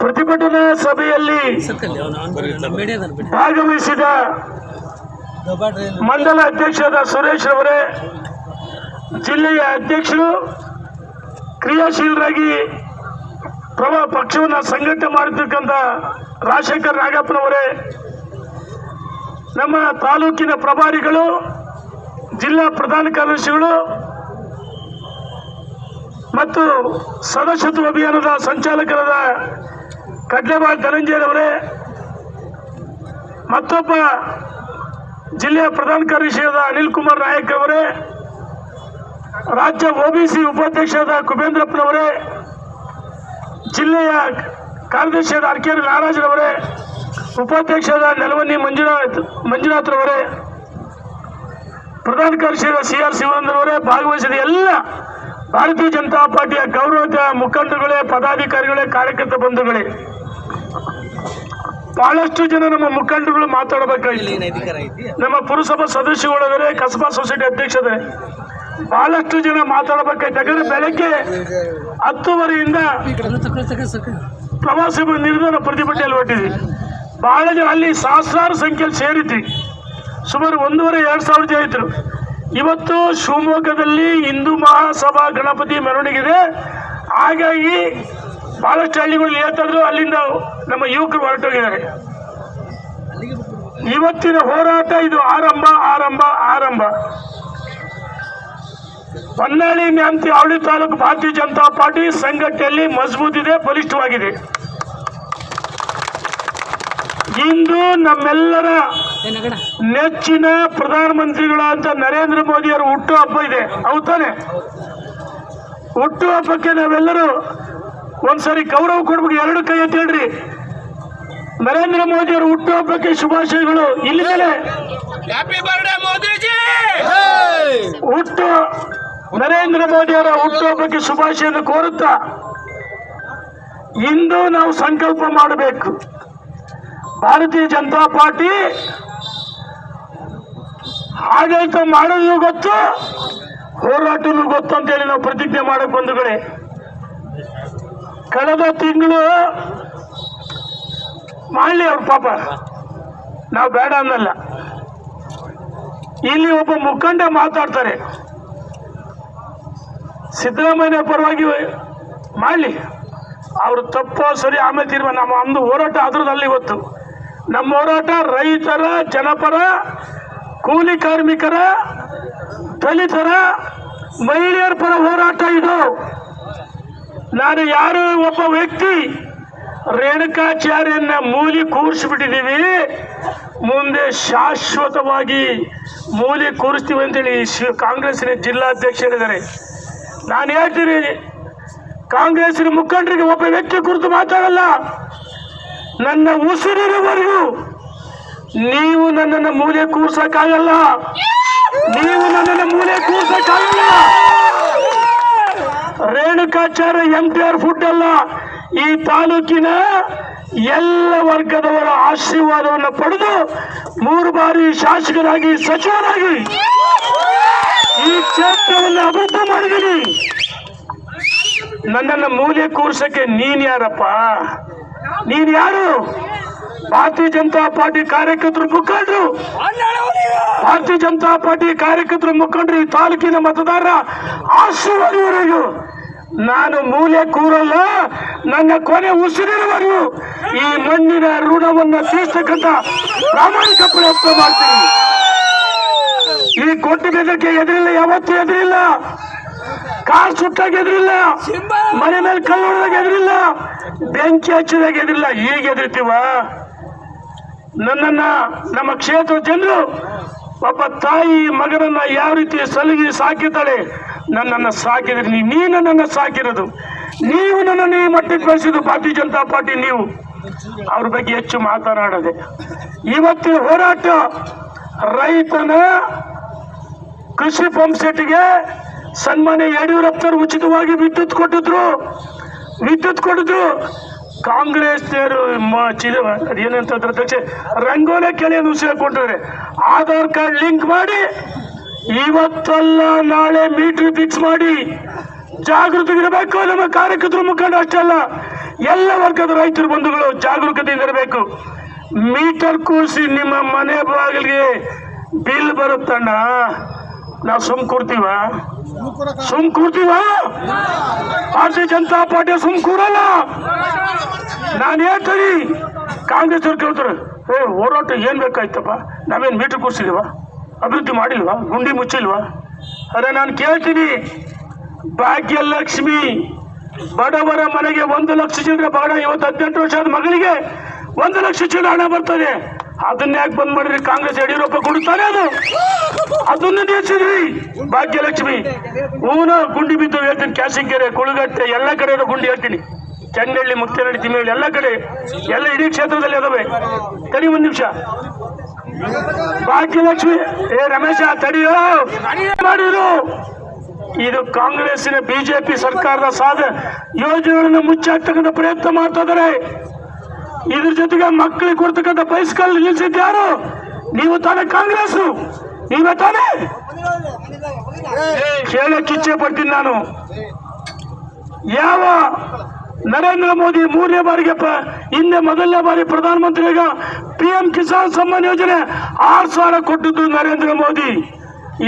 ಪ್ರತಿಭಟನಾ ಸಭೆಯಲ್ಲಿ ಭಾಗವಹಿಸಿದ ಮಂಡಲ ಅಧ್ಯಕ್ಷರಾದ ಸುರೇಶ್ ಅವರೇ ಜಿಲ್ಲೆಯ ಅಧ್ಯಕ್ಷರು, ಕ್ರಿಯಾಶೀಲರಾಗಿ ಪ್ರವಾ ಪಕ್ಷವನ್ನು ಸಂಘಟನೆ ಮಾಡಿರ್ತಕ್ಕಂಥ ರಾಜಶೇಖರ್ ನಾಗಪ್ಪನವರೇ, ನಮ್ಮ ತಾಲೂಕಿನ ಪ್ರಭಾರಿಗಳು, ಜಿಲ್ಲಾ ಪ್ರಧಾನ ಕಾರ್ಯದರ್ಶಿಗಳು ಮತ್ತು ಸದಸ್ಯತ್ವ ಅಭಿಯಾನದ ಸಂಚಾಲಕರಾದ ಕಡ್ಲೆಬಾಳ್ ಧನಂಜಯರವರೇ ಮತ್ತೊಬ್ಬ ಜಿಲ್ಲೆಯ ಪ್ರಧಾನ ಕಾರ್ಯದರ್ಶಿಯಾದ ಅನಿಲ್ ಕುಮಾರ್ ನಾಯಕ್ ಅವರೇ ರಾಜ್ಯ ಒಬಿಸಿ ಉಪಾಧ್ಯಕ್ಷರಾದ ಕುಬೇಂದ್ರಪ್ಪನವರೇ ಜಿಲ್ಲೆಯ ಕಾರ್ಯದರ್ಶಿಯಾದ ಆರ್ ಕೆ ನಾರಾಜರವರೇ ಉಪಾಧ್ಯಕ್ಷರಾದ ನೆಲವನ್ನಿ ಮಂಜುನಾಥ್ ಮಂಜುನಾಥ್ರವರೇ ಪ್ರಧಾನ ಕಾರ್ಯದರ್ಶಿಯಾದ ಸಿ ಆರ್ ಶಿವಾನಂದರವರೇ ಭಾಗವಹಿಸಿದ ಎಲ್ಲ ಭಾರತೀಯ ಜನತಾ ಪಾರ್ಟಿಯ ಗೌರವದ ಮುಖಂಡರುಗಳೇ, ಪದಾಧಿಕಾರಿಗಳೇ, ಕಾರ್ಯಕರ್ತ ಬಂಧುಗಳೇ, ಬಹಳಷ್ಟು ಜನ ನಮ್ಮ ಮುಖಂಡರುಗಳು ಮಾತಾಡಬೇಕಾಗಿದೆ ನಮ್ಮ ಪುರಸಭಾ ಸದಸ್ಯಗಳಾದರೆ, ಕಸಬಾ ಸೊಸೈಟಿ ಅಧ್ಯಕ್ಷರೇ, ಬಹಳಷ್ಟು ಜನ ಮಾತಾಡಬೇಕಾಯ್ತು. ಯಾಕಂದ್ರೆ ಬೆಳಗ್ಗೆ ಹತ್ತುವರೆಯಿಂದ ಪ್ರವಾಸಿ ನಿರ್ಧಾರ ಪ್ರತಿಭಟನೆಯಲ್ಲಿ ಹೊಟ್ಟಿದ್ವಿ ಬಹಳ ಜನ ಅಲ್ಲಿ ಸಹಸ್ರಾರು ಸಂಖ್ಯೆಯಲ್ಲಿ ಸೇರಿದ್ವಿ. ಸುಮಾರು ಒಂದೂವರೆ, ಎರಡು ಸಾವಿರ ಜನ ಇದ್ರು. ಇವತ್ತು ಶಿವಮೊಗ್ಗದಲ್ಲಿ ಹಿಂದೂ ಮಹಾಸಭಾ ಗಣಪತಿ ಮೆರವಣಿಗೆ ಹಾಗಾಗಿ ಬಹಳಷ್ಟು ಹಳ್ಳಿಗಳು ಹೇಳ್ತಾದ್ರು ಅಲ್ಲಿಂದ ನಮ್ಮ ಯುವಕರು ಹೊರಟೋಗಿದ್ದಾರೆ. ಇವತ್ತಿನ ಹೋರಾಟ ಇದು ಆರಂಭ ಆರಂಭ ಆರಂಭ. ಹೊನ್ನಾಳಿ ಮ್ಯಾಂತಿ ಅವಳಿ ತಾಲೂಕು ಭಾರತೀಯ ಜನತಾ ಪಾರ್ಟಿ ಸಂಘಟನೆಯಲ್ಲಿ ಮಜಬೂತಿದೆ ಬಲಿಷ್ಠವಾಗಿದೆ. ಇಂದು ನಮ್ಮೆಲ್ಲರ ನೆಚ್ಚಿನ ಪ್ರಧಾನಮಂತ್ರಿಗಳಾದ ನರೇಂದ್ರ ಮೋದಿಯವರ ಹುಟ್ಟು ಹಬ್ಬ ಇದೆ. ಹೌದಾನೆ ತಾನೆ? ಹುಟ್ಟು ಹಬ್ಬಕ್ಕೆ ನಾವೆಲ್ಲರೂ ಒಂದ್ಸರಿ ಗೌರವ ಕೊಡ್ಬೇಕು. ಎರಡು ಕೈ ಅಂತ ಹೇಳ್ರಿ. ನರೇಂದ್ರ ಮೋದಿಯವರ ಹುಟ್ಟು ಹಬ್ಬಕ್ಕೆ ಶುಭಾಶಯಗಳು. ಇಲ್ಲದೇ ಹುಟ್ಟು ನರೇಂದ್ರ ಮೋದಿ ಅವರ ಹುಟ್ಟು ನರೇಂದ್ರ ಶುಭಾಶಯನ್ನು ಕೋರುತ್ತಾ ಇಂದು ನಾವು ಸಂಕಲ್ಪ ಮಾಡಬೇಕು. ಭಾರತೀಯ ಜನತಾ ಪಾರ್ಟಿ ಆಡಳಿತ ಮಾಡೋದು ಗೊತ್ತು? ಹೋರಾಟನೂ ಗೊತ್ತು ಅಂತೇಳಿ ನಾವು ಪ್ರತಿಜ್ಞೆ ಮಾಡಕ್ ಬಂಧುಗಳೇ ಕಳೆದ ತಿಂಗಳು ಮಾಡಲಿ ಅವ್ರ ಪಾಪ. ನಾವು ಬೇಡ ಅನ್ನಲ್ಲ. ಇಲ್ಲಿ ಒಬ್ಬ ಮುಖಂಡ ಮಾತಾಡ್ತಾರೆ. ಸಿದ್ದರಾಮಯ್ಯ ಪರವಾಗಿ ಮಾಡಲಿ. ಅವರು ತಪ್ಪೋ ಸರಿ ಆಮೇಲೆ ತೀರ್ಮಾನ. ನಮ್ಮ ನಮ್ಮದು ಹೋರಾಟ ಅದ್ರದಲ್ಲಿ ಇವತ್ತು. ನಮ್ಮ ಹೋರಾಟ ರೈತರ, ಜನಪರ ಕೂಲಿ ಕಾರ್ಮಿಕರ, ದಲಿತರ, ಮಹಿಳೆಯರ ಪರ ಹೋರಾಟ ಇದು. ನಾನು ಯಾರು ಒಬ್ಬ ವ್ಯಕ್ತಿ ರೇಣುಕಾಚಾರ್ಯನ ಮೂಲಿ ಕೂರಿಸ್ಬಿಟ್ಟಿದ್ದೀವಿ, ಮುಂದೆ ಶಾಶ್ವತವಾಗಿ ಮೂಲಿ ಕೂರಿಸ್ತೀವಿ ಅಂತೇಳಿ ಶಿ- ಜಿಲ್ಲಾಧ್ಯಕ್ಷ ಹೇಳಿದ್ದಾರೆ. ನಾನು ಹೇಳ್ತೀನಿ ಕಾಂಗ್ರೆಸ್ನ ಮುಖಂಡರಿಗೆ ಒಬ್ಬ ವ್ಯಕ್ತಿ ಕುರಿತು ಮಾತಾಡಲ್ಲ. ನನ್ನ ಉಸಿರಿರುವವರೆಗೂ ನೀವು ನನ್ನನ್ನು ಮೂಲೆ ಕೂರ್ಸಕ್ಕಾಗಲ್ಲ. ನೀವು ನನ್ನನ್ನು ಮೂಲೆ ಕೂರ್ಸಕ್ಕಾಗಲ್ಲ. ರೇಣುಕಾಚಾರ್ಯ ಎಂ ಪಿ ಆರ್ ಫುಡ್ ಅಲ್ಲ, ಈ ತಾಲೂಕಿನ ಎಲ್ಲ ವರ್ಗದವರ ಆಶೀರ್ವಾದವನ್ನು ಪಡೆದು ಮೂರು ಬಾರಿ ಶಾಸಕರಾಗಿ, ಸಚಿವರಾಗಿ ಈ ಕ್ಷೇತ್ರವನ್ನು ಅಭಿವೃದ್ಧಿ ಮಾಡಿದ್ದೀನಿ. ನನ್ನನ್ನು ಮೂಲೆ ಕೂರ್ಸಕ್ಕೆ ನೀನ್ ಯಾರಪ್ಪ? ನೀನ್ ಯಾರು? ಭಾರತೀಯ ಜನತಾ ಪಾರ್ಟಿ ಕಾರ್ಯಕರ್ತರು ಮುಖಂಡರು. ಭಾರತೀಯ ಜನತಾ ಪಾರ್ಟಿ ಕಾರ್ಯಕರ್ತರು ಮುಖಂಡರು ಈ ತಾಲೂಕಿನ ಮತದಾರರ ಆಶೀರ್ವಾದವರೆಗೂ. ನಾನು ಮೂಲೆ ಕೂರಲ್ಲ, ನನ್ನ ಕೊನೆ ಉಸಿರಿರುವರೆಗೂ ಈ ಮಣ್ಣಿನ ಋಣವನ್ನ ತೀರ್ಸ್ತಕ್ಕಂಥ ಪ್ರಾಮಾಣಿಕ ಪ್ರಯತ್ನ ಮಾಡ್ತೀನಿ. ಈ ಕೊಟ್ಟ ಬೆದರಿಕೆ ಎದುರಿಲ್ಲ, ಯಾವತ್ತೂ ಎದುರಿಲ್ಲ. ಕಾರ್ ಸುಟ್ಟಾಗ ಎದುರಿಲ್ಲ, ಮನೆ ಮೇಲೆ ಕಲ್ಲು ಎದುರಿಲ್ಲ, ಬೆಂಕಿ ಹಚ್ಚಿದಾಗ ಎದುರಿಲ್ಲ, ಈಗ ಎದುರ್ತೀವ? ನನ್ನನ್ನ, ನಮ್ಮ ಕ್ಷೇತ್ರ ಜನರು, ಒಬ್ಬ ತಾಯಿ ಮಗನನ್ನ ಯಾವ ರೀತಿ ಸಲಗಿ ಸಾಕಿದ್ದಾಳೆ, ನನ್ನನ್ನು ಸಾಕಿದ್ರಿ ನೀನು ನನ್ನ ಸಾಕಿರೋದು. ನೀವು ನನ್ನನ್ನು ಈ ಮಟ್ಟಿಗೆ ಬೆಳೆಸಿದ್ದು ಭಾರತೀಯ ಜನತಾ ಪಾರ್ಟಿ ನೀವು. ಅವ್ರ ಬಗ್ಗೆ ಹೆಚ್ಚು ಮಾತನಾಡದೆ. ಇವತ್ತಿನ ಹೋರಾಟ ರೈತನ ಕೃಷಿ ಪಂಪ್ ಸೆಟ್ಗೆ ಸನ್ಮಾನ್ಯ ಯಡಿಯೂರಪ್ಪನವರು ಉಚಿತವಾಗಿ ವಿದ್ಯುತ್ ಕೊಟ್ಟಿದ್ರು. ವಿದ್ಯುತ್ ಕೊಟ್ಟಿದ್ರು. ಕಾಂಗ್ರೆಸ್ನವರು ಏನಂತ ಅಧ್ಯಕ್ಷ, ರಂಗೋಲೆ ಕೆಳಗೆ ಉಸಿರ ಕೊಟ್ಟಿದ್ದಾರೆ. ಆಧಾರ್ ಕಾರ್ಡ್ ಲಿಂಕ್ ಮಾಡಿ, ಇವತ್ತಲ್ಲ ನಾಳೆ ಮೀಟರ್ ಫಿಕ್ಸ್ ಮಾಡಿ ಜಾಗೃತಗಿರಬೇಕು ನಮ್ಮ ಕಾರ್ಯಕರ್ತರು ಮುಖಂಡ ಅಷ್ಟಲ್ಲ ಎಲ್ಲ ವರ್ಗದ ರೈತರು ಬಂಧುಗಳು ಜಾಗರೂಕತೆಯಿಂದ ಇರಬೇಕು. ಮೀಟರ್ ಕೂರಿಸಿ ನಿಮ್ಮ ಮನೆ ಬಾಗಿಲಿಗೆ ಬಿಲ್ ಬರುತ್ತಣ್ಣ. ನಾವು ಸುಮ್ ಕೂರ್ತೀವ ಸುಮ್ ಕೂರ್ತೀವ ಭಾರತೀಯ ಜನತಾ ಪಾರ್ಟಿ ಸುಮ್ಕೂರಲ್ಲ ನಾನು ಹೇಳ್ತೀನಿ. ಕಾಂಗ್ರೆಸ್ ಅವ್ರು ಕೇಳ್ತಾರೆ, ಏ, ಹೋರಾಟ ಏನ್ ಬೇಕಾಯ್ತಪ್ಪ? ನಾವೇನ್ ಮೀಟರ್ ಕೂರ್ಸಿದೀವ? ಅಭಿವೃದ್ಧಿ ಮಾಡಿಲ್ವಾ? ಗುಂಡಿ ಮುಚ್ಚಿಲ್ವಾ? ಅರೆ, ನಾನು ಕೇಳ್ತೀನಿ. ಭಾಗ್ಯಲಕ್ಷ್ಮಿ ಬಡವರ ಮನೆಗೆ ಒಂದು ಲಕ್ಷ ಚಿಲ್ಲರೆ ಬಡ ಇವತ್ತು ಹದಿನೆಂಟು ವರ್ಷದ ಮಗಳಿಗೆ ಒಂದು ಲಕ್ಷ ಚಿಲ್ಲರೆ ಹಣ ಬರ್ತದೆ. ಅದನ್ನ ಯಾಕೆ ಬಂದ್ ಮಾಡಿದ್ರಿ? ಕಾಂಗ್ರೆಸ್ ಯಡಿಯೂರಪ್ಪ ಕೊಡುತ್ತಾನೆ ಅದು. ಅದನ್ನ ನಿಲ್ಸಿದ್ರಿ ಭಾಗ್ಯಲಕ್ಷ್ಮಿ. ಹೂನ ಗುಂಡಿ ಬಿದ್ದು ಹೇಳ್ತೀನಿ, ಕ್ಯಾಸಿಗೆರೆ, ಕುಳುಗಟ್ಟೆ, ಎಲ್ಲ ಕಡೆ ಗುಂಡಿ ಹೇಳ್ತೀನಿ. ಚಂಗಳ್ಳಿ ಮುಕ್ತನಹಳ್ಳಿ ತಿಮ್ಮೇಳಿ ಎಲ್ಲ ಕಡೆ. ಎಲ್ಲ ಇಡೀ ಕ್ಷೇತ್ರದಲ್ಲಿ ಅದಾವೆ. ತಡಿ ಒಂದ್ ನಿಮಿಷ. ಭಾಗ್ಯಲಕ್ಷ್ಮಿ, ಏ ರಮೇಶ, ತಡಿಯೋ. ಮಾಡಿದ್ರು. ಇದು ಕಾಂಗ್ರೆಸ್ಸಿನ ಬಿಜೆಪಿ ಸರ್ಕಾರದ ಸಾಧ ಯೋಜನೆಗಳನ್ನು ಮುಚ್ಚಾಕ್ತಕ್ಕಂಥ ಪ್ರಯತ್ನ ಮಾಡ್ತಾ ಇದಾರೆ. ಇದ್ರ ಜೊತೆಗೆ ಮಕ್ಕಳಿಗೆ ಕೊಡ್ತಕ್ಕಂಥ ಬೈಸ್ಕಲ್ ನಿಲ್ಸಿದ್ಯಾರು ನೀವು ತಾನೇ ಕಾಂಗ್ರೆಸ್ ನೀವೇ ತಾನೇ? ಕೇಳಕ್ಕೆ ಇಚ್ಛೆ ಪಡ್ತೀನಿ ನಾನು. ಯಾವ ನರೇಂದ್ರ ಮೋದಿ ಮೂರನೇ ಬಾರಿಗೆ ಹಿಂದೆ ಮೊದಲನೇ ಬಾರಿ ಪ್ರಧಾನಮಂತ್ರಿಗ ಪಿ ಎಂ ಕಿಸಾನ್ ಸಮ್ಮಾನ್ ಯೋಜನೆ ಆರು ಸಾವಿರ ಕೊಟ್ಟಿದ್ದು ನರೇಂದ್ರ ಮೋದಿ.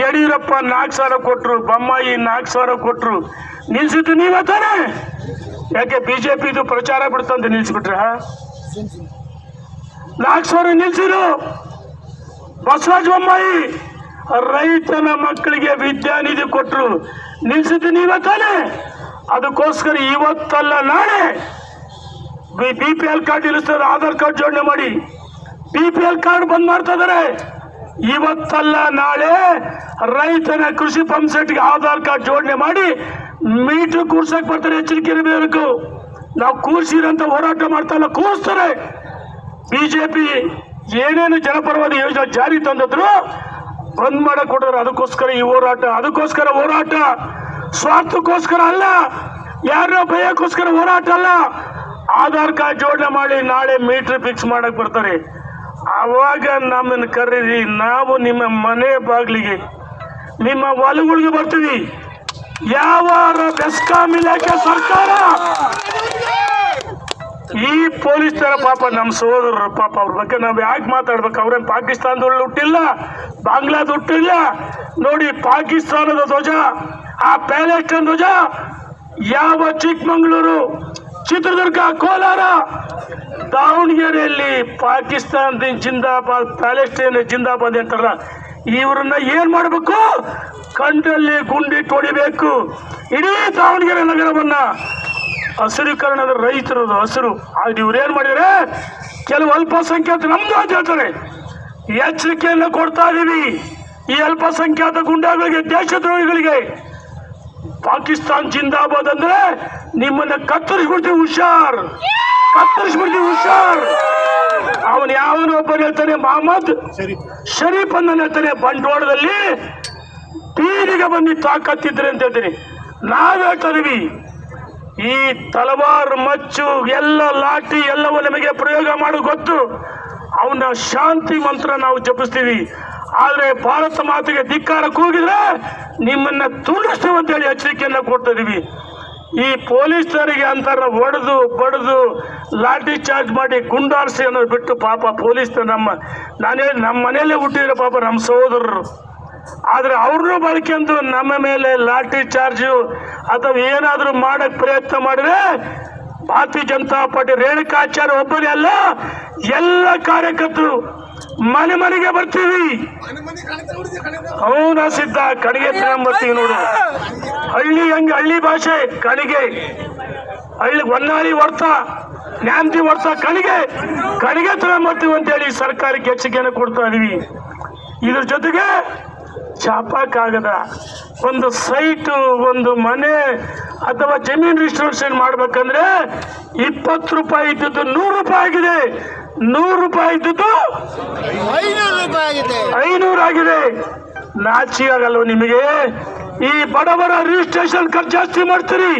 ಯಡಿಯೂರಪ್ಪ ನಾಲ್ಕು ಸಾವಿರ ಕೊಟ್ರು, ಬೊಮ್ಮಾಯಿ ನಾಲ್ಕು ಸಾವಿರ ಕೊಟ್ರು. ನಿಲ್ಸಿದ್ದು ನೀವೇ ತಾನೇ? ಯಾಕೆ ಬಿಜೆಪಿದು ಪ್ರಚಾರ ಬಿಡ್ತಂತ ನಿಲ್ಸ್ಬಿಟ್ರ ನಾಲ್ಕು ಸಾವಿರ ನಿಲ್ಸಿರು. ಬಸವರಾಜ ಬೊಮ್ಮಾಯಿ, ರೈತನ ಮಕ್ಕಳಿಗೆ ವಿದ್ಯಾನಿಧಿ ಕೊಟ್ಟರು ನಿಲ್ಸಿದ್ದು ನೀವೇ ಅದಕ್ಕೋಸ್ಕರ ಇವತ್ತಲ್ಲ ನಾಳೆ ಬಿ ಪಿ ಎಲ್ ಕಾರ್ಡ್ ನಿಲ್ಲಿಸ್ತಾರೆ. ಆಧಾರ್ ಕಾರ್ಡ್ ಜೋಡಣೆ ಮಾಡಿ. ಬಿ ಪಿ ಎಲ್ ಕಾರ್ಡ್ ಬಂದ್ ಮಾಡ್ತಾ ಇದಾರೆ. ಇವತ್ತಲ್ಲ ನಾಳೆ ರೈತನ ಕೃಷಿ ಪಂಪ್ ಸೆಟ್ಗೆ ಆಧಾರ್ ಕಾರ್ಡ್ ಜೋಡಣೆ ಮಾಡಿ ಮೀಟರ್ ಕೂರ್ಸಕ್ ಬರ್ತಾರೆ ಎಚ್ಚರಿಕೆ ಇರಬೇಕು. ನಾವು ಕೂರಿಸಿರಂತ ಹೋರಾಟ ಮಾಡ್ತಾ ಇಲ್ಲ ಕೂರಿಸ್ತಾರೆ. ಬಿಜೆಪಿ ಏನೇನು ಜನಪರವಾದ ಯೋಜನೆ ಜಾರಿ ತಂದಿದ್ರು, ಬಂದ್ ಮಾಡಕ್ ಕೊಟ್ಟರು ಅದಕ್ಕೋಸ್ಕರ ಈ ಹೋರಾಟ, ಅದಕ್ಕೋಸ್ಕರ ಹೋರಾಟ. ಸ್ವಾರ್ಥಕ್ಕೋಸ್ಕರ ಅಲ್ಲ ಯಾರೋ ಭಯಕ್ಕೋಸ್ಕರ ಹೋರಾಟ ಅಲ್ಲ. ಆಧಾರ್ ಕಾರ್ಡ್ ಜೋಡಣೆ ಮಾಡಿ ನಾಳೆ ಮೀಟ್ರ್ ಫಿಕ್ಸ್ ಮಾಡಕ್ ಬರ್ತಾರೆ. ಅವಾಗ ನಮ್ಮನ್ನು ಕರೀರಿ, ನಾವು ನಿಮ್ಮ ಮನೆ ಬಾಗಿಲಿಗೆ, ನಿಮ್ಮ ಹೊಲಗಳಿಗೆ ಬರ್ತೀವಿ. ಯಾವ ಬೆಸ್ಕಾಂ ಇಲಾಖೆ ಸರ್ಕಾರ ಈ ಪೊಲೀಸ್ ತರ ಪಾಪ ನಮ್ಮ ಸಹೋದರರು ಪಾಪ ಅವ್ರ ಬಗ್ಗೆ ನಾವು ಯಾಕೆ ಮಾತಾಡ್ಬೇಕು? ಅವ್ರೇನ್ ಪಾಕಿಸ್ತಾನದಲ್ಲಿ ಹುಟ್ಟಿಲ್ಲ ಬಾಂಗ್ಲಾದ ಹುಟ್ಟಿಲ್ಲ. ನೋಡಿ ಪಾಕಿಸ್ತಾನದ ಧ್ವಜ, ಆ ಪ್ಯಾಲೆಸ್ಟೈನ್ ಧ್ವಜ, ಯಾವ ಚಿಕ್ಕಮಗಳೂರು, ಚಿತ್ರದುರ್ಗ, ಕೋಲಾರ, ದಾವಣಗೆರೆಯಲ್ಲಿ ಪಾಕಿಸ್ತಾನದಿಂದ ಜಿಂದಾಬಾದ್, ಪ್ಯಾಲೆಸ್ಟೈನ್ ಜಿಂದಾಬಾದ್ ಅಂತಾರ ಇವ್ರನ್ನ ಏನ್ ಮಾಡಬೇಕು? ಕಂಡಲ್ಲಿ ಗುಂಡಿ ತೊಡಿಬೇಕು. ಇಡೀ ದಾವಣಗೆರೆ ನಗರವನ್ನ ಹಸಿರೀಕರಣದ ರೈತರದು ಹಸಿರು. ಆದ್ರೆ ಏನು ಮಾಡಿದರೆ? ಕೆಲವು ಅಲ್ಪಸಂಖ್ಯಾತ ನಮ್ದು ಅಂತ ಹೇಳ್ತಾರೆ. ಎಚ್ಚರಿಕೆಯನ್ನು ಕೊಡ್ತಾ ಇದ್ದೀವಿ ಈ ಅಲ್ಪಸಂಖ್ಯಾತ ಗುಂಡಾಗಳಿಗೆ ದೇಶದ್ರೋಹಿಗಳಿಗೆ. ಪಾಕಿಸ್ತಾನ್ ಜಿಂದಾಬಾದ್ ಅಂದ್ರೆ ನಿಮ್ಮನ್ನ ಕತ್ತರಿಸ್ಬಿಡ್ತೀವಿ ಹುಷಾರ್. ಕತ್ತರಿಸ್ಬಿಡ್ತೀವಿ ಹುಷಾರ್. ಅವನು ಯಾವನೋ ಒಬ್ಬ ಹೇಳ್ತಾನೆ ಮಹಮ್ಮದ್ ಶರೀಫ್ ಅನ್ನ ಹೇಳ್ತಾನೆ ಬಂಡವಾಳದಲ್ಲಿ ಪೀರಿಗೆ ಬಂದು ತಾಕತ್ತಿದ್ರೆ ಅಂತ ಹೇಳ್ತೀನಿ. ನಾವ್ ಹೇಳ್ತಾ ಇದೀವಿ ಈ ತಲವಾರು ಮಚ್ಚು, ಎಲ್ಲ ಲಾಠಿ, ಎಲ್ಲವೂ ನಮಗೆ ಪ್ರಯೋಗ ಮಾಡು ಗೊತ್ತು. ಅವನ ಶಾಂತಿ ಮಂತ್ರ ನಾವು ಜಪಿಸ್ತೀವಿ. ಆದ್ರೆ ಭಾರತ ಮಾತಿಗೆ ಧಿಕ್ಕಾರ ಕೂಗಿದ್ರೆ ನಿಮ್ಮನ್ನ ಅಂತೇಳಿ ಎಚ್ಚರಿಕೆಯನ್ನ ಕೊಡ್ತಾ ಇದೀವಿ. ಈ ಪೊಲೀಸರಿಗೆ ಅಂತಾರ ಹೊಡೆದು, ಬಡಿದು, ಲಾಠಿ ಚಾರ್ಜ್ ಮಾಡಿ ಗುಂಡಾರಿಸಿ ಅನ್ನೋದು ಬಿಟ್ಟು ಪಾಪ ಪೊಲೀಸ್ ನಮ್ಮ, ನಾನೇ ನಮ್ಮ ಮನೆಯಲ್ಲೇ ಹುಟ್ಟಿದ್ರೆ ಪಾಪ ನಮ್ಮ ಸಹೋದರರು. ಆದ್ರೆ ಅವ್ರನ್ನೂ ಬಳಕೆಂದು ನಮ್ಮ ಮೇಲೆ ಲಾಠಿ ಚಾರ್ಜು ಅಥವಾ ಏನಾದರೂ ಮಾಡಕ್ ಪ್ರಯತ್ನ ಮಾಡಿದ್ರೆ ಭಾರತೀಯ ಜನತಾ ಪಾರ್ಟಿ ರೇಣುಕಾಚಾರ್ಯ ಒಬ್ಬನೇ ಅಲ್ಲ, ಎಲ್ಲ ಕಾರ್ಯಕರ್ತರು ಮನೆ ಮನೆಗೆ ಬರ್ತೀವಿ. ಅವನ ಸಿದ್ಧ, ಕಣಿಗೆ ಬರ್ತೀವಿ ನೋಡು. ಹಳ್ಳಿ ಹಂಗೆ ಹಳ್ಳಿ ಭಾಷೆ, ಕಣಿಗೆ. ಹಳ್ಳಿ ಹೊನ್ನಾಳಿ ವರ್ತ ನ್ಯಾಮತಿ ವರ್ತ, ಕಣಿಗೆ. ಕಣಿಗೆ ಅಂತ ಹೇಳಿ ಸರ್ಕಾರಕ್ಕೆ ಎಚ್ಚರಿಕೆಯನ್ನು ಕೊಡ್ತಾ ಇದೀವಿ. ಇದ್ರ ಜೊತೆಗೆ ಚಾಪಕ್ಕಾಗದ ಒಂದು ಸೈಟು ಒಂದು ಮನೆ ಅಥವಾ ಜಮೀನು ರಿಜಿಸ್ಟ್ರೇಷನ್ ಮಾಡ್ಬೇಕಂದ್ರೆ ಇಪ್ಪತ್ತು ರೂಪಾಯಿ ಇದ್ದದ್ದು ನೂರು ರೂಪಾಯಿ ಆಗಿದೆ. ನೂರು ರೂಪಾಯಿ ಇದ್ದದ್ದು ಐನೂರು ಆಗಿದೆ. ನಾಚಿ ಆಗಲ್ವ ನಿಮಗೆ? ಈ ಬಡವರ ರಿಜಿಸ್ಟ್ರೇಷನ್ ಖರ್ಚು ಜಾಸ್ತಿ ಮಾಡ್ತೀರಿ.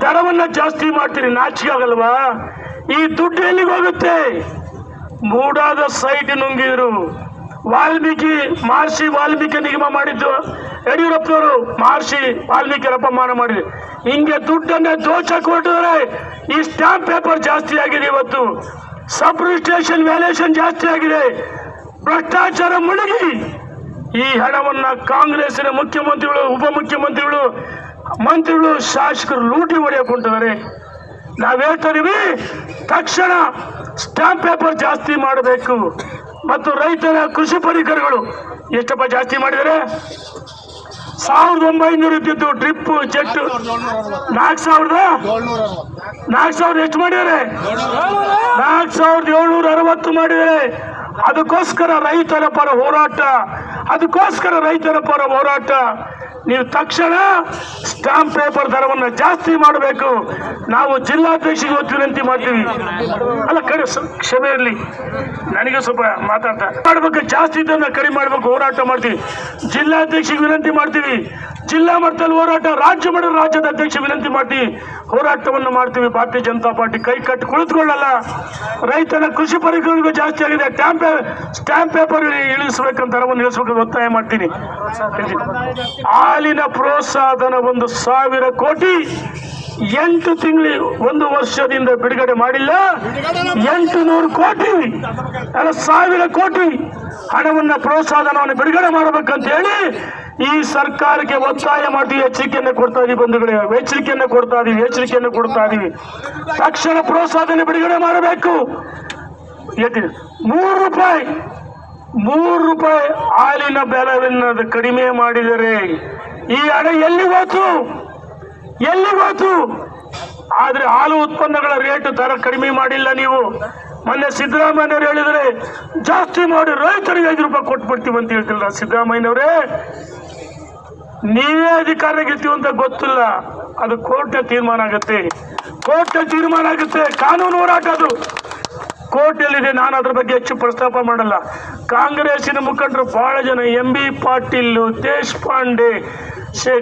ದರವನ್ನ ಜಾಸ್ತಿ ಮಾಡ್ತೀರಿ. ನಾಚಿ ಆಗಲ್ವಾ? ಈ ದುಡ್ಡು ಎಲ್ಲಿಗೆ ಹೋಗುತ್ತೆ ಮೂಡಾದ ಸೈಟ್ ನುಂಗಿದ್ರು. ವಾಲ್ಮೀಕಿ ಮಹರ್ಷಿ ವಾಲ್ಮೀಕಿ ನಿಗಮ ಮಾಡಿದ್ದು. ಯಡಿಯೂರಪ್ಪನವರು ಮಹರ್ಷಿ ವಾಲ್ಮೀಕಿ ಅಪಮಾನ ಮಾಡಿದ್ರು. ಹಿಂಗೆ ದುಡ್ಡನ್ನ ದೋಷ ಹೊರಟಿದ್ರೆ ಈ ಸ್ಟಾಂಪ್ ಪೇಪರ್ ಜಾಸ್ತಿ ಆಗಿದೆ ಇವತ್ತು. ಸಬ್ ರಿಜಿಸ್ಟ್ರೇಷನ್ ವ್ಯಾಲ್ಯೂಷನ್ ಜಾಸ್ತಿ ಆಗಿದೆ. ಭ್ರಷ್ಟಾಚಾರ ಮುಳುಗಿ. ಈ ಹಣವನ್ನ ಕಾಂಗ್ರೆಸ್ಸಿನ ಮುಖ್ಯಮಂತ್ರಿಗಳು, ಉಪಮುಖ್ಯಮಂತ್ರಿಗಳು, ಮಂತ್ರಿಗಳು, ಶಾಸಕರು ಲೂಟಿ ಹೊಡೆಯಕೊಂಡಿದ್ದಾರೆ ಹೊಂಟಿದ್ದಾರೆ. ನಾವ್ ತಕ್ಷಣ ಸ್ಟಾಂಪ್ ಪೇಪರ್ ಜಾಸ್ತಿ ಮಾಡಬೇಕು. ಮತ್ತು ರೈತರ ಕೃಷಿ ಪರಿಕರಗಳು ಎಷ್ಟಪ್ಪ ಜಾಸ್ತಿ ಮಾಡಿದರೆ? ಸಾವಿರದ ಒಂಬೈನೂರು ಇದ್ದಿದ್ದು ಡ್ರಿಪ್ ಜೆಟ್ ನಾಲ್ಕು ಸಾವಿರದ? ನಾಲ್ಕು ಸಾವಿರದ ಎಷ್ಟು ಮಾಡಿದರೆ? ನಾಲ್ಕು ಸಾವಿರದ ಏಳ್ನೂರ ಅರವತ್ತು ಮಾಡಿದರೆ. ಅದಕ್ಕೋಸ್ಕರ ರೈತರ ಪರ ಹೋರಾಟ. ಅದಕ್ಕೋಸ್ಕರ ರೈತರ ಪರ ಹೋರಾಟ. ನೀವು ತಕ್ಷಣ ಸ್ಟಾಂಪ್ ಪೇಪರ್ ದರವನ್ನು ಜಾಸ್ತಿ ಮಾಡಬೇಕು. ನಾವು ಜಿಲ್ಲಾಧ್ಯಕ್ಷಿಗೆ ಇವತ್ತು ವಿನಂತಿ ಮಾಡ್ತೀವಿ. ಅಲ್ಲ ಕಡೆ ಕ್ಷಮೆ ಇರಲಿ. ನನಗೆ ಸ್ವಲ್ಪ ಮಾತಾಡ್ತಾ. ಮಾಡ್ಬೇಕು, ಜಾಸ್ತಿ ಇದನ್ನು ಕಡಿಮೆ ಮಾಡ್ಬೇಕು, ಹೋರಾಟ ಮಾಡ್ತೀವಿ. ಜಿಲ್ಲಾಧ್ಯಕ್ಷಿಗೆ ವಿನಂತಿ ಮಾಡ್ತೀವಿ. ಜಿಲ್ಲಾ ಮಟ್ಟದಲ್ಲಿ ಹೋರಾಟ, ರಾಜ್ಯ ಮಟ್ಟದ ರಾಜ್ಯದ ಅಧ್ಯಕ್ಷ ವಿನಂತಿ ಮಾಡಿ ಹೋರಾಟವನ್ನು ಮಾಡ್ತೀವಿ. ಭಾರತೀಯ ಜನತಾ ಪಾರ್ಟಿ ಕೈ ಕಟ್ಟು ಕುಳಿತುಕೊಳ್ಳಲ್ಲ. ರೈತನ ಕೃಷಿ ಪರಿಕರಗಳು ಜಾಸ್ತಿ ಆಗಿದೆ. ಸ್ಟ್ಯಾಂಪ್ ಸ್ಟ್ಯಾಂಪ್ ಪೇಪರ್ ಇಳಿಸಬೇಕಂತ ದರವನ್ನು ಇಳಿಸಬೇಕು. ಒತ್ತಾಯ ಮಾಡ್ತೀನಿ. ಹಾಲಿನ ಪ್ರೋತ್ಸಾಹನ ಒಂದು ಸಾವಿರ ಕೋಟಿ ಎಂಟು ತಿಂಗಳು ಒಂದು ವರ್ಷದಿಂದ ಬಿಡುಗಡೆ ಮಾಡಿಲ್ಲ. ಎಂಟು ನೂರು ಕೋಟಿ, ಅಲ್ಲ ಸಾವಿರ ಕೋಟಿ ಹಣವನ್ನ ಪ್ರೋತ್ಸಾಹನವನ್ನು ಬಿಡುಗಡೆ ಮಾಡಬೇಕಂತ ಹೇಳಿ ಈ ಸರ್ಕಾರಕ್ಕೆ ಒತ್ತಾಯ ಮಾಡಿ ಎಚ್ಚರಿಕೆಯನ್ನು ಕೊಡ್ತಾ ಇದೀವಿ ಬಂಧುಗಳೇ. ಎಚ್ಚರಿಕೆಯನ್ನು ಕೊಡ್ತಾ ಇದೀವಿ, ಎಚ್ಚರಿಕೆಯನ್ನು ಕೊಡ್ತಾ ಇದೀವಿ. ತಕ್ಷಣ ಪ್ರೋತ್ಸಾಹನೆ ಬಿಡುಗಡೆ ಮಾಡಬೇಕು. ಮೂರು ರೂಪಾಯಿ ಮೂರು ರೂಪಾಯಿ ಹಾಲಿನ ಬೆಲೆವನ್ನು ಕಡಿಮೆ ಮಾಡಿದರೆ ಈ ಹಣ ಎಲ್ಲಿ ಹೋಯ್ತು? ಎಲ್ಲಿ ಹೋಯ್ತು? ಆದ್ರೆ ಹಾಲು ಉತ್ಪನ್ನಗಳ ರೇಟ್ ದರ ಕಡಿಮೆ ಮಾಡಿಲ್ಲ ನೀವು. ಮೊನ್ನೆ ಸಿದ್ದರಾಮಯ್ಯವ್ರು ಹೇಳಿದ್ರೆ, ಜಾಸ್ತಿ ಮಾಡಿ ರೈತರಿಗೆ ಐದು ರೂಪಾಯಿ ಕೊಟ್ಬಿಡ್ತೀವಿ ಅಂತ ಹೇಳ್ತಿಲ್ಲ ಸಿದ್ದರಾಮಯ್ಯನವರೇ. ನೀವೇ ಅಧಿಕಾರಗಿರ್ತೀವಿ ಅಂತ ಗೊತ್ತಿಲ್ಲ. ಅದು ಕೋರ್ಟ್ ತೀರ್ಮಾನ ಆಗುತ್ತೆ. ಕೋರ್ಟ್ ತೀರ್ಮಾನ ಆಗುತ್ತೆ. ಕಾನೂನು ಹೋರಾಟ ಅದು. ಕೋರ್ಟಲ್ಲಿದೆ, ನಾನು ಅದ್ರ ಬಗ್ಗೆ ಹೆಚ್ಚು ಪ್ರಸ್ತಾಪ ಮಾಡಲ್ಲ. ಕಾಂಗ್ರೆಸ್ಸಿನ ಮುಖಂಡರು ಬಹಳ ಜನ, M B Patil Deshpande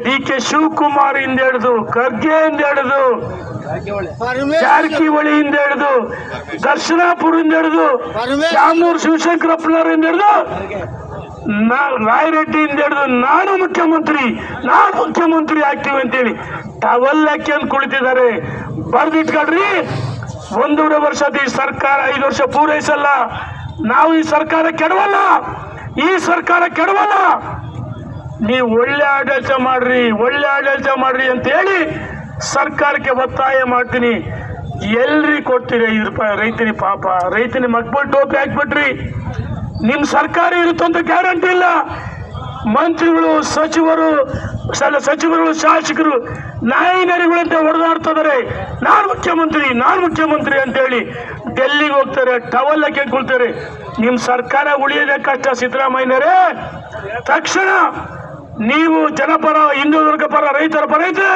D K Shivakumar ಇಂದ ಹಿಡಿದು, ಖರ್ಗೆ ಇಂದ ಹಿಡಿದು ಜಾರಕಿಹೊಳಿಯಿಂದ ಹಿಡಿದು ದರ್ಶನಾಪುರದಿಂದ ಹಿಡಿದು ಶಾಮನೂರು ಶಿವಶಂಕರಪ್ಪನವರಿಂದ ಹಿಡಿದು ರಾಯರೆಡ್ಡಿಯಿಂದ ಹಿಡಿದು, ನಾನು ಮುಖ್ಯಮಂತ್ರಿ ನಾನು ಮುಖ್ಯಮಂತ್ರಿ ಆಗ್ತೀವಿ ಅಂತೇಳಿ ಟವಲ್ ಹಾಕ್ಯಂತ ಕುಳಿತಿದ್ದಾರೆ. ಬರ್ದಿಟ್ಕೊಳ್ರಿ. ಒಂದೂವರೆ ವರ್ಷದ ಈ ಸರ್ಕಾರ ಐದು ವರ್ಷ ಪೂರೈಸಲ್ಲ. ನಾವು ಈ ಸರ್ಕಾರ ಕೆಡವಲ್ಲ. ಈ ಸರ್ಕಾರ ಕೆಡವಲ್ಲ. ನೀವು ಒಳ್ಳೆ ಆಡಳಿತ ಮಾಡ್ರಿ, ಒಳ್ಳೆ ಆಡಳಿತ ಮಾಡ್ರಿ ಅಂತ ಹೇಳಿ ಸರ್ಕಾರಕ್ಕೆ ಒತ್ತಾಯ ಮಾಡ್ತೀನಿ. ಎಲ್ರಿ ಕೊಡ್ತೀರಿ ಐದು ರೂಪಾಯಿ. ರೈತನಿ ಪಾಪ. ರೈತನಿ ಮಕ್ಬಲ್ ಟೋಪಿ ಹಾಕ್ಬಿಟ್ರಿ. ನಿಮ್ಮ ಸರ್ಕಾರ ಇರುತ್ತಂತ ಗ್ಯಾರಂಟಿ ಇಲ್ಲ. ಮಂತ್ರಿಗಳು, ಸಚಿವರು, ಸಲ ಸಚಿವರುಗಳು, ಶಾಸಕರು ನಾಯಿ ನರಿಗಳಂತೆ ಹೊಡೆದಾಡ್ತಿದ್ದಾರೆ ನಾನು ಮುಖ್ಯಮಂತ್ರಿ ನಾನು ಮುಖ್ಯಮಂತ್ರಿ ಅಂತೇಳಿ ಡೆಲ್ಲಿಗೆ ಹೋಗ್ತಾರೆ, ಟವಲ್ ಹಾಕಿ ಕೊಳ್ತಾರೆ. ನಿಮ್ಮ ಸರ್ಕಾರ ಉಳಿಯೋದೇ ಕಷ್ಟ ಸಿದ್ದರಾಮಯ್ಯನರೇ. ತಕ್ಷಣ ನೀವು ಜನಪರ ಹಿಂದೂ ಪರ, ರೈತರ ಪರ ಇದ್ರೆ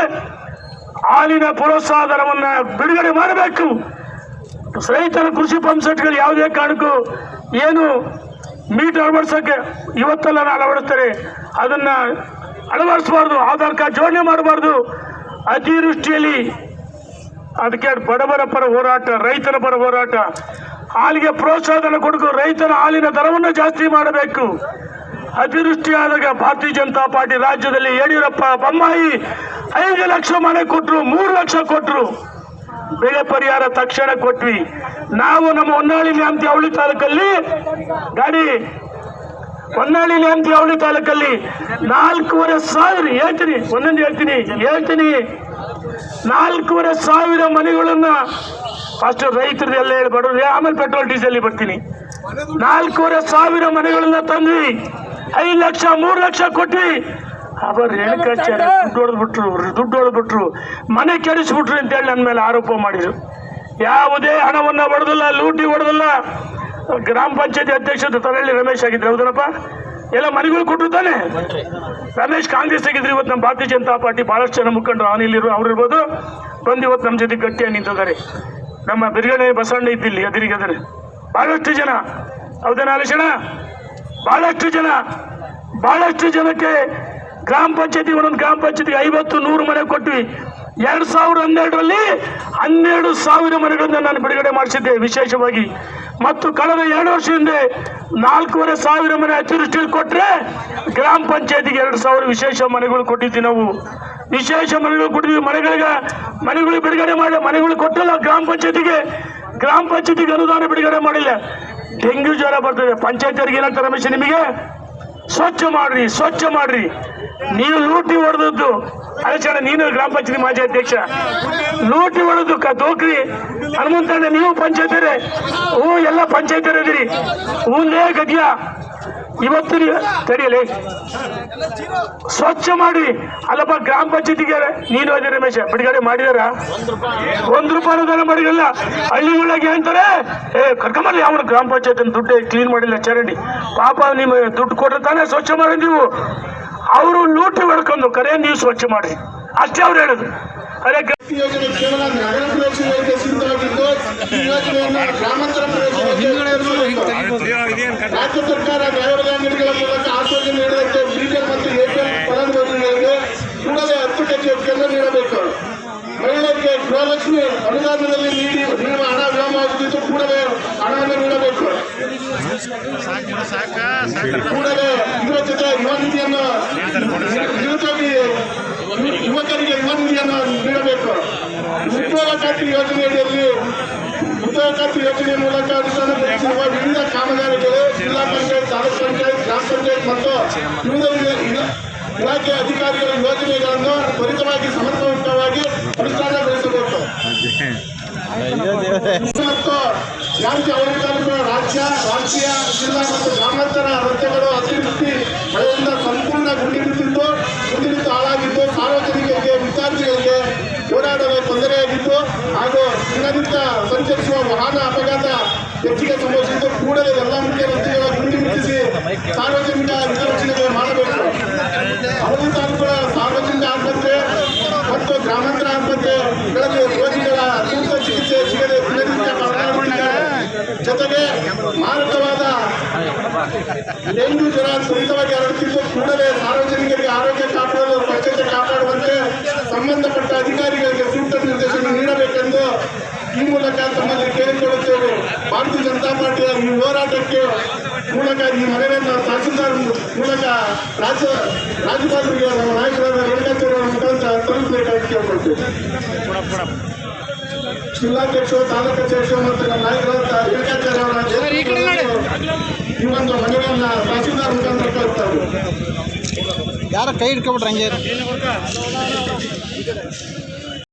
ಹಾಲಿನ ಪ್ರೋತ್ಸಾಹಧನವನ್ನ ಬಿಡುಗಡೆ ಮಾಡಬೇಕು. ರೈತರ ಕೃಷಿ ಪಂಪ್ ಸೆಟ್ಗಳು ಯಾವುದೇ ಕಾರಣಕ್ಕೂ ಏನು ಮೀಟರ್ ಅಳವಡಿಸೋಕ್ಕೆ ಇವತ್ತೆಲ್ಲ ಅಳವಡಿಸ್ತಾರೆ ಅದನ್ನ ಅಳವಡಿಸಬಾರ್ದು, ಆಧಾರ್ ಕಾರ್ಡ್ ಜೋಡಣೆ ಮಾಡಬಾರ್ದು. ಅತಿವೃಷ್ಟಿಯಲ್ಲಿ ಅದಕ್ಕೆ ಬಡವರ ಪರ ಹೋರಾಟ, ರೈತರ ಪರ ಹೋರಾಟ. ಹಾಲಿಗೆ ಪ್ರೋತ್ಸಾಹನ ಕೊಡಕು ರೈತರ ಹಾಲಿನ ದರವನ್ನು ಜಾಸ್ತಿ ಮಾಡಬೇಕು. ಅತಿವೃಷ್ಟಿ ಆದಾಗ ಭಾರತೀಯ ಜನತಾ ಪಾರ್ಟಿ ರಾಜ್ಯದಲ್ಲಿ ಯಡಿಯೂರಪ್ಪ, ಬೊಮ್ಮಾಯಿ ಐದು ಲಕ್ಷ ಮನೆ ಕೊಟ್ಟರು ಮೂರು ಲಕ್ಷ ಕೊಟ್ರು. ಬೆಳೆ ಪರಿಹಾರ ತಕ್ಷಣ ಕೊಟ್ವಿ. ನಾವು ನಮ್ಮ ಹೊನ್ನಾಳಿ ನ್ಯಾಮತಿ ಅವಳಿ ತಾಲೂಕಲ್ಲಿ, ಗಾಡಿ, ಹೊನ್ನಾಳಿ ನ್ಯಾಮತಿ ಅವಳಿ ತಾಲೂಕಲ್ಲಿ ನಾಲ್ಕೂವರೆ ಸಾವಿರ, ಹೇಳ್ತೀನಿ, ಒಂದೊಂದು ಹೇಳ್ತೀನಿ ಹೇಳ್ತೀನಿ. ನಾಲ್ಕೂವರೆ ಸಾವಿರ ಮನೆಗಳನ್ನ ಫಸ್ಟ್ ರೈತರದ್ದು ಎಲ್ಲ ಹೇಳಿ ಬಡವ್ರು ಆಮೇಲೆ ಪೆಟ್ರೋಲ್ ಡೀಸೆಲ್ ಬರ್ತೀನಿ. ನಾಲ್ಕೂವರೆ ಸಾವಿರ ಮನೆಗಳನ್ನ ತಂದ್ವಿ. ಐದು ಲಕ್ಷ, ಮೂರು ಲಕ್ಷ ಕೊಟ್ವಿ. ಅವರು ರೇಣುಕಾಚಾರ್ಯ ದುಡ್ಡು ಹೊಡೆದ್ಬಿಟ್ರು ದುಡ್ಡು ಹೊಡೆದ್ಬಿಟ್ರು. ಮನೆ ಕೆಡಿಸ್ಬಿಟ್ರು ಅಂತೇಳಿ ನನ್ನ ಮೇಲೆ ಆರೋಪ ಮಾಡಿದ್ರು. ಯಾವುದೇ ಹಣವನ್ನ ಹೊಡೆದಿಲ್ಲ ಲೂಟಿ ಹೊಡೆದಿಲ್ಲ. ಗ್ರಾಮ ಪಂಚಾಯತಿ ಅಧ್ಯಕ್ಷ ತಲೆಯಲ್ಲಿ ರಮೇಶ್ ಆಗಿದ್ರು ಹೌದನಪ್ಪ? ಎಲ್ಲ ಮನೆಗಳು ಕೊಟ್ಟರು ತಾನೆ? ರಮೇಶ್ ಕಾಂಗ್ರೆಸ್ ಆಗಿದ್ರು ಇವತ್ತು ನಮ್ಮ ಭಾರತೀಯ ಜನತಾ ಪಾರ್ಟಿ ಬಹಳಷ್ಟು ಜನ ಮುಖಂಡರು ಅವನಿಲ್ಲಿರು ಅವ್ರು ಇರ್ಬೋದು. ಬಂದು ಇವತ್ತು ನಮ್ಮ ಜೊತೆ ಗಟ್ಟಿಯಾಗಿ ನಿಂತಿದ್ದಾರೆ. ನಮ್ಮ ಬಿರುಗಡೆ ಬಸವಣ್ಣ ಇದ್ದಿಲ್ಲಿ ಅದರಿಗೆ ಅದರ ಬಹಳಷ್ಟು ಜನ. ಹೌದನ ಅಲಕ್ಷಣ ಭಾಳಷ್ಟು ಜನ. ಭಾಳಷ್ಟು ಜನಕ್ಕೆ ಗ್ರಾಮ ಪಂಚಾಯತಿ ಒಂದೊಂದು ಗ್ರಾಮ ಪಂಚಾಯತಿಗೆ ಐವತ್ತು, ನೂರು ಮನೆ ಕೊಟ್ವಿ. ಎರಡ್ ಸಾವಿರದ ಹನ್ನೆರಡರಲ್ಲಿ ಹನ್ನೆರಡು ಸಾವಿರ ಮನೆಗಳನ್ನ ನಾನು ಬಿಡುಗಡೆ ಮಾಡಿಸಿದ್ದೆ ವಿಶೇಷವಾಗಿ. ಮತ್ತು ಕಳೆದ ಎರಡು ವರ್ಷ ಹಿಂದೆ ನಾಲ್ಕೂವರೆ ಸಾವಿರ ಮನೆ ಅತಿವೃಷ್ಟಿ ಕೊಟ್ಟರೆ ಗ್ರಾಮ ಪಂಚಾಯತಿಗೆ ಎರಡು ಸಾವಿರ ವಿಶೇಷ ಮನೆಗಳು ಕೊಟ್ಟಿದ್ವಿ ನಾವು. ವಿಶೇಷ ಮನೆಗಳು ಕೊಟ್ಟಿದ್ವಿ. ಮನೆಗಳಿಗೆ, ಮನೆಗಳು ಬಿಡುಗಡೆ ಮಾಡಿ, ಮನೆಗಳು ಕೊಟ್ಟಲ್ಲ ಗ್ರಾಮ ಪಂಚಾಯತಿಗೆ. ಗ್ರಾಮ ಪಂಚಾಯತಿಗೆ ಅನುದಾನ ಬಿಡುಗಡೆ ಮಾಡಿಲ್ಲ. ಡೆಂಗ್ಯೂ ಜ್ವರ ಬರ್ತದೆ. ಪಂಚಾಯತಿಯವರಿಗೆ ಏನಂತ ರಮೇಶ್, ನಿಮಗೆ? ಸ್ವಚ್ಛ ಮಾಡ್ರಿ ಸ್ವಚ್ಛ ಮಾಡ್ರಿ. ನೀವು ಲೂಟಿ ಹೊಡೆದದ್ದು ಅಲಚಣ ನೀನು ಗ್ರಾಮ ಪಂಚಾಯತಿ ಮಾಜಿ ಅಧ್ಯಕ್ಷ. ಲೂಟಿ ಹೊಡೆದು ದೋಕ್ರಿ. ಹನುಮಂತಣ್ಣ, ನೀವು ಪಂಚಾಯತರೇ ಹ್ಞೂ ಎಲ್ಲ ಪಂಚಾಯತರೇ ಇದೀರಿ ಹೂಂದೇ ಗದ್ಯ. ಇವತ್ತು ತಡೆಯಲಿ ಸ್ವಚ್ಛ ಮಾಡಿ. ಅಲ್ಲಪ್ಪ, ಗ್ರಾಮ ಪಂಚಾಯತಿಗೆ ನೀನು ಅದೇ ರಮೇಶ, ಬಿಡುಗಡೆ ಮಾಡಿದಾರ? ಒಂದು ರೂಪಾಯಿ ಅನುದಾನ ಮಾಡಿರಲ್ಲ ಹಳ್ಳಿಗಳಾಗಿ ಅಂತಾರೆ, ಏ ಕರ್ಕೊಂಬರ್ಲಿ ಅವನು ಗ್ರಾಮ ಪಂಚಾಯತ್ ದುಡ್ಡು ಕ್ಲೀನ್ ಮಾಡಿಲ್ಲ, ಚರಂಡಿ. ಪಾಪ ನಿಮ್ಮ ದುಡ್ಡು ಕೊಟ್ಟರೆ ತಾನೇ ಸ್ವಚ್ಛ ಮಾಡಿ ನೀವು. ಅವರು ಲೂಟಿ ಹೊಡ್ಕೊಂಡು ಕರೆ ನೀವು ಸ್ವಚ್ಛ ಮಾಡಿ. ಅಷ್ಟೇ ಅವ್ರು ಹೇಳುದು. ಯೋಜನೆ ಕೇವಲ ನಗರ ಪ್ರದೇಶಗಳಿಗೆ ಸೀಮಿತವಾಗಿದ್ದು ಈ ಯೋಜನೆಯನ್ನು ಗ್ರಾಮಾಂತರ ಪ್ರದೇಶಗಳಿಗೆ ರಾಜ್ಯ ಸರ್ಕಾರ ನ್ಯಾಯಬೆಲೆ ಅಂಗಡಿಗಳ ಮೂಲಕ ಆಶ್ವಾಸನೆ ನೀಡಿದಂತೆ ಬಿಜೆಪಿ ಮತ್ತು ಎಪಿಎಂ ಫಲಾನುಭವಿಗಳಿಗೆ ಕೂಡಲೇ ಹತ್ತು ಕೆಜಿ ಅಕ್ಕಿಯನ್ನು ನೀಡಬೇಕು. ಮಹಿಳೆಯರಿಗೆ ಗೃಹಲಕ್ಷ್ಮಿ ಅನುದಾನದಲ್ಲಿ ನೀಡಿ ನೀಡುವ ಹಣ ವಿಳಂಬವಾಗುತ್ತಿದ್ದು ಕೂಡಲೇ ಹಣವನ್ನು ನೀಡಬೇಕು. ಕೂಡಲೇ ಇದರ ಜೊತೆ ಯುವ ನಿಧಿಯನ್ನು ಯುವಕರಿಗೆ ಉದ್ಯೋಗ ಖಾತ್ರಿ ಯೋಜನೆಯಲ್ಲಿ ಉದ್ಯೋಗ ಖಾತ್ರಿ ಯೋಜನೆ ಮೂಲಕ ಅನುಷ್ಠಾನಗೊಳಿಸಿರುವ ವಿವಿಧ ಕಾಮಗಾರಿಗಳು, ಜಿಲ್ಲಾ ಪಂಚಾಯತ್, ತಾಲೂಕ್ ಪಂಚಾಯತ್, ಗ್ರಾಮ ಪಂಚಾಯತ್ ಮತ್ತು ವಿವಿಧ ಇಲ- ಇಲ- ಇಲಾಖೆ ಅಧಿಕಾರಿಗಳ ಯೋಜನೆಗಳನ್ನು ತ್ವರಿತವಾಗಿ ಸಮರ್ಪಕವಾಗಿ ಅನುಷ್ಠಾನಗೊಳಿಸಬೇಕು ಮತ್ತು ರಾಜ್ಯ ಅವಧಿಕಾಲಿಕ ರಾಜ್ಯ, ರಾಷ್ಟ್ರೀಯ, ಜಿಲ್ಲಾ ಮತ್ತು ಗ್ರಾಮಾಂತರ ರಸ್ತೆಗಳು ಅತಿವೃಷ್ಟಿ ದಿನನಿತ್ಯ ಸಂಚರಿಸುವ ವಾಹನ ಅಪಘಾತ ಹೆಚ್ಚಿಗೆ ಸಂಭವಿಸಿದ್ದು ಕೂಡಲೇ ಎಲ್ಲ ಮುಖ್ಯ ರಸ್ತೆಗಳ ಗುಂಡಿ ಮುಚ್ಚಿಸಿ ಸಾರ್ವಜನಿಕ ಹಿತರಕ್ಷಣೆ ಮಾಡಬೇಕು. ಅವಧಿ ತಾಲೂಕುಗಳ ಸಾರ್ವಜನಿಕ ಆಸ್ಪತ್ರೆ ಮತ್ತು ಗ್ರಾಮಾಂತರ ಆಸ್ಪತ್ರೆಗಳಲ್ಲಿ ರೋಗಿಗಳ ಸೂಕ್ತ ಚಿಕಿತ್ಸೆ ಸಿಗದೆ ಜೊತೆಗೆ ಮಾರಕವಾದ ಡೆಂಗ್ಯೂ ಜ್ವರ ತ್ವರಿತವಾಗಿ ಹರಡುತ್ತಿದ್ದು ಕೂಡಲೇ ಸಾರ್ವಜನಿಕರಿಗೆ ಆರೋಗ್ಯ ಕಾಪಾಡಲು ಸ್ವಚ್ಛತೆ ಕಾಪಾಡುವಂತೆ ಸಂಬಂಧಪಟ್ಟ ಅಧಿಕಾರಿಗಳಿಗೆ ಸೂಕ್ತ ನಿರ್ದೇಶನ ನೀಡಬೇಕೆಂದು ಈ ಮೂಲಕ ತಮ್ಮಲ್ಲಿ ಕೇಳಿಕೊಳ್ಳುತ್ತೇವೆ ಭಾರತೀಯ ಜನತಾ ಪಾರ್ಟಿಯ ಈ ಹೋರಾಟಕ್ಕೆ ಮೂಲಕ ಈ ಮನವಿಯನ್ನು ತಹಸೀಲ್ದಾರ್ ಮೂಲಕ ರಾಜ್ಯ ರಾಜ್ಯಪಾಲರಿಗೆ ನಮ್ಮ ನಾಯಕರಾದ ಅವರ ಮುಖಾಂತರ ತಲುಪಬೇಕಾಗಿ ಕೇಳ್ಕೊಳ್ತೀವಿ. ಜಿಲ್ಲಾಧ್ಯಕ್ಷರು ತಾಲೂಕಾಧ್ಯಕ್ಷರು ಮತ್ತು ನಮ್ಮ ನಾಯಕರಾದ ಅವರ ಈ ಒಂದು ಮನವಿಯನ್ನ ತಹಸೀಲ್ದಾರ್ ಮುಖಾಂತರ ಕಳಿಸ್ತಾರೆ ಯಾರ ಕೈ ಹಿಡ್ಕೊಬಿಟ್ರೆ ಹಂಗೆ?